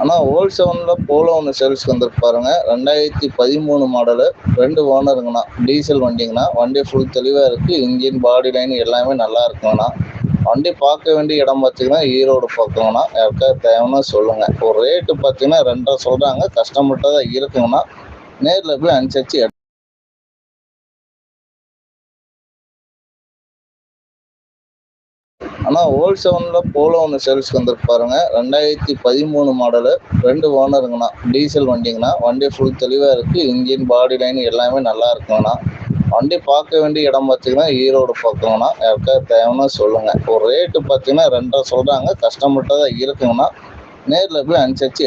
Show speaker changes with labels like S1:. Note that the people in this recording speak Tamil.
S1: ஆனால் ஓல்ட் செவனில் போலோ ஒன்று சேல்ஸ்க்கு வந்துருக்கு பாருங்க. ரெண்டாயிரத்தி பதிமூணு மாடலு ரெண்டு ஓனருங்கண்ணா டீசல் வண்டிங்கண்ணா வண்டி ஃபுல் தெளிவாக இருக்குது இன்ஜின் பாடி லைன் எல்லாமே நல்லா இருக்குங்கண்ணா வண்டி பார்க்க வேண்டிய இடம் பார்த்தீங்கன்னா ஈரோடு பக்கங்கண்ணா யாருக்காவது தேவைன்னா சொல்லுங்கள் ஒரு ரேட்டு பார்த்தீங்கன்னா ரெண்டரை சொல்கிறாங்க கஷ்டப்பட்டதாக இருக்குங்கன்னா இருக்குங்கண்ணா நேரில் போய் அனுசரித்து ஆனால் ஓல்ட் செவனில் போலோ ஒன்று சேல்ஸ்க்கு வந்துருக்கு பாருங்க. ரெண்டாயிரத்தி பதிமூணு மாடலு ரெண்டு ஓனருங்கண்ணா டீசல் வண்டிங்கண்ணா. வண்டி ஃபுல் தெளிவாக இருக்குது இன்ஜின் பாடி லைன் எல்லாமே நல்லா இருக்குங்கண்ணா. வண்டி பார்க்க வேண்டிய இடம் பார்த்தீங்கன்னா ஈரோடு பக்கங்கண்ணா. யாருக்கா தேவைன்னா சொல்லுங்கள் ஒரு ரேட்டு பார்த்தீங்கன்னா ரெண்டரை சொல்கிறாங்க கஷ்டப்பட்டதாக தான் இருக்குங்கண்ணா. நேரில் போய் அனுசரித்து